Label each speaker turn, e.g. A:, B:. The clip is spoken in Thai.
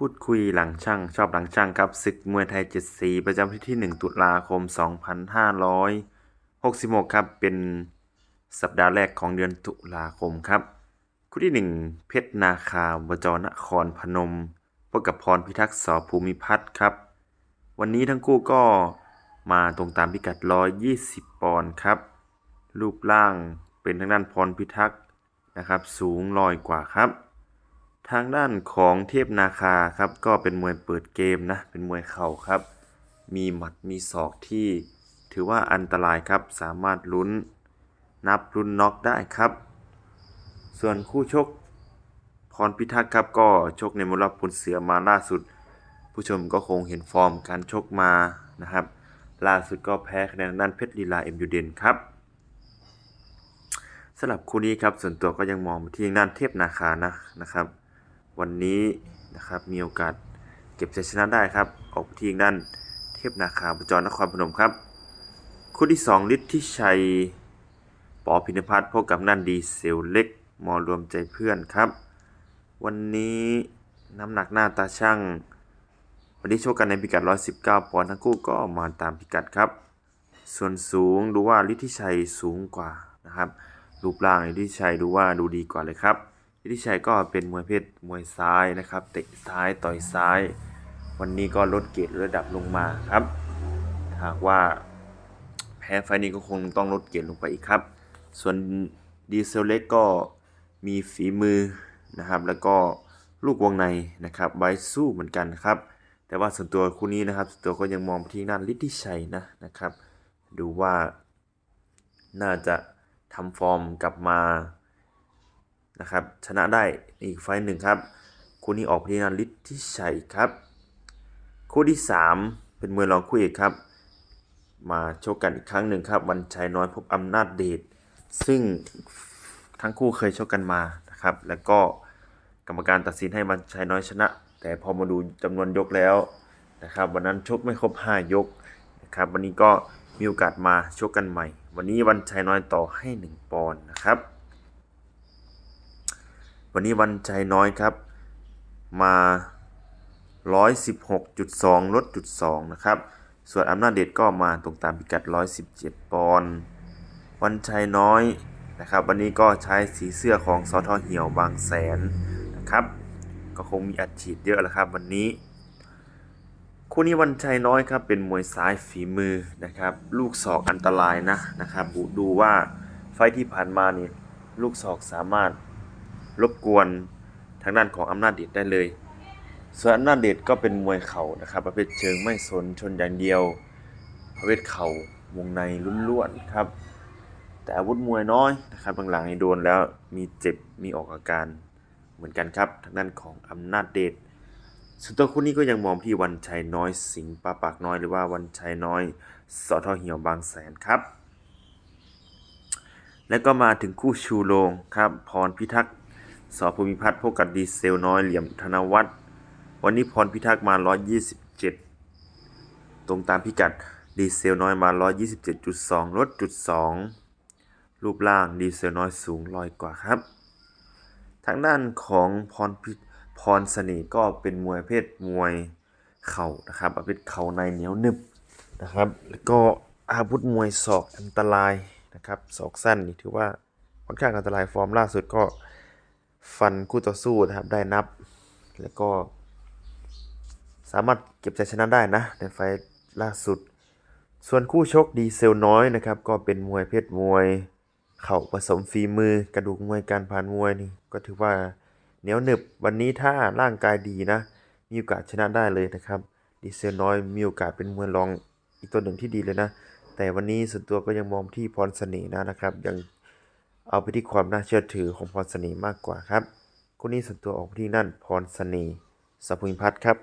A: พูดคุยหลังช่างชอบหลังช่างครับศึกมวยไทยเจ็ดสีประจำที่ที่ 1 ตุลาคม 2566 ครับ เป็นสัปดาห์แรกของเดือนตุลาคมครับ คู่ที่ 1 เพชรนาคาบจนครพนมพบกับพรพิทักษ์สภูมิพัฒน์ครับ วันนี้ทั้งคู่ก็มาตรงตามพิกัด 120 ปอนด์ครับ รูปร่างเป็นทางด้านพรพิทักษ์นะครับ สูงลอยกว่าครับ ทางด้านของเทพนาคาครับ ก็เป็นมวยเปิดเกมนะ เป็นมวยเข่าครับ มีหมัดมีศอกที่ถือว่าอันตรายครับ สามารถลุ้นนับลุ้นน็อกได้ครับ ส่วนคู่ชกพรพิทักษ์ครับ ก็ชกในมรดกพุนเสือมาล่าสุด ผู้ชมก็คงเห็นฟอร์มการชกมานะครับ ล่าสุดก็แพ้คะแนนด้านเพชรลีลาเอ็มยูเดนครับสำหรับคู่นี้ครับส่วนตัวก็ยังมองไปที่ด้านเทพนาคานะนะครับ วันนี้นะครับมีโอกาสเก็บชัยชนะได้ครับออกไปที่ทางด้านเทพนาคาบจรนครพนมครับ คู่ที่ 2 ฤทธิชัยปอพินพัฒน์พบกับนั่นดีเซลเล็กมอรวมใจเพื่อนครับ วันนี้น้ำหนักหน้าตาช่าง วันนี้โชคกันในพิกัด 119 ปอนด์ทั้งคู่ก็มาตามพิกัดครับ ส่วนสูงดูว่าฤทธิชัยสูงกว่านะครับรูปร่างฤทธิชัยดูว่าดูดีกว่าเลยครับ ทธิชัยก็เป็นมวยเพศมวยซ้ายนะครับ เตะซ้ายต่อยซ้าย วันนี้ก็ลดเกรดระดับลงมาครับ หากว่าแพ้ไฟนี้ก็คงต้องลดเกรดลงไปอีกครับ ส่วนดีเซลเล็กก็มีฝีมือนะครับ แล้วก็ลูกวงในนะครับไว้สู้เหมือนกันครับ แต่ว่าส่วนตัวคู่นี้นะครับส่วนตัวก็ยังมองไปที่นั่นฤทธิชัยนะนะครับ ดูว่าน่าจะทำฟอร์มกลับมา นะครับ ชนะได้อีกไฟหนึ่งครับคู่นี้ออกไปที่นั่นฤทธิชัยครับ คู่ที่ 3 เป็นมวยรองคู่เอกครับ มาโชกกันอีกครั้งหนึ่งครับ วันชัยน้อยพบอำนาจเดชซึ่งทั้งคู่เคยชกกันมานะครับ แล้วก็กรรมการตัดสินให้วันชัยน้อยชนะ แต่พอมาดูจำนวนยกแล้วนะครับ วันนั้นชกไม่ครบ 5 ยกนะครับ วันนี้ก็มีโอกาสมาชกกันใหม่ วันนี้วันชัยน้อยต่อให้ 1 ปอนด์นะครับ วันนี้วันชัยน้อยครับ มา 116.2 ลดจุด2นะครับ ส่วนอำนาจเดชก็มาตรงตามพิกัด 117 ปอนด์ วันชัยน้อยนะครับ วันนี้ก็ใช้สีเสื้อของสทเหี่ยวบางแสนนะครับ ก็คงมีอัดฉีดเยอะแล้วครับวันนี้ คู่นี้วันชัยน้อยครับเป็นมวยซ้ายฝีมือนะครับ ลูกศอกอันตรายนะนะครับดูว่าไฟที่ผ่านมานี่ลูกศอกสามารถ รบกวนทางด้านของอำนาจเดชได้เลย ส่วนอำนาจเดชก็เป็นมวยเข่านะครับ ประเภทเชิงไม่สนชนอย่างเดียว ประเภทเข่าวงในล้วนๆครับ แต่อาวุธมวยน้อยนะครับหลังๆนี่โดนแล้วมีเจ็บมีออกอาการเหมือนกันครับทางด้านของอำนาจเดชส่วนตัวคู่นี้ก็ยังมองที่วันชัยน้อยสิงปาปากน้อยหรือว่าวันชัยน้อยสอทอเหี่ยวบางแสนครับ แล้วก็มาถึงคู่ชูโรงครับ พรพิทักษ์ สอภูมิพัฒน์พบกับดีเซลน้อยเหลี่ยมธนวัฒน์วันนี้พรพิทักษ์มา 127 ตรงตามพิกัดดีเซลน้อยมา 127.2ลดจุด2รูปร่างดีเซลน้อยสูงลอยกว่าครับ ทางด้านของพรพิพรเสน่ห์ก็เป็นมวยเพศมวยเข่านะครับประเภทเข่าในเหนียวหนึบนะครับ แล้วก็อาวุธมวยศอกอันตรายนะครับศอกสั้นนี่ถือว่าค่อนข้างอันตรายฟอร์มล่าสุดก็ ฟันคู่ต่อสู้นะครับ ได้นับ แล้วก็ สามารถเก็บชัยชนะได้นะ ในไฟล์ล่าสุด ส่วนคู่ชกดีเซลน้อยนะครับ ก็เป็นมวยเพศมวย เข่าผสมฝีมือกระดูกมวยการผ่านมวยนี่ก็ถือว่าเหนียวหนึบวันนี้ถ้าร่างกายดีนะ มีโอกาสชนะได้เลยนะครับ ดีเซลน้อยมีโอกาสเป็นมวยรองอีกตัวหนึ่งที่ดีเลยนะ แต่วันนี้ส่วนตัวก็ยังมองที่พรเสน่ห์นะนะครับยัง เอาไปที่ความน่าเชื่อถือของพรสนีมากกว่าครับ คู่นี้ส่วนตัวออกไปที่นั่นพรสนีสภูมิพัฒน์ครับ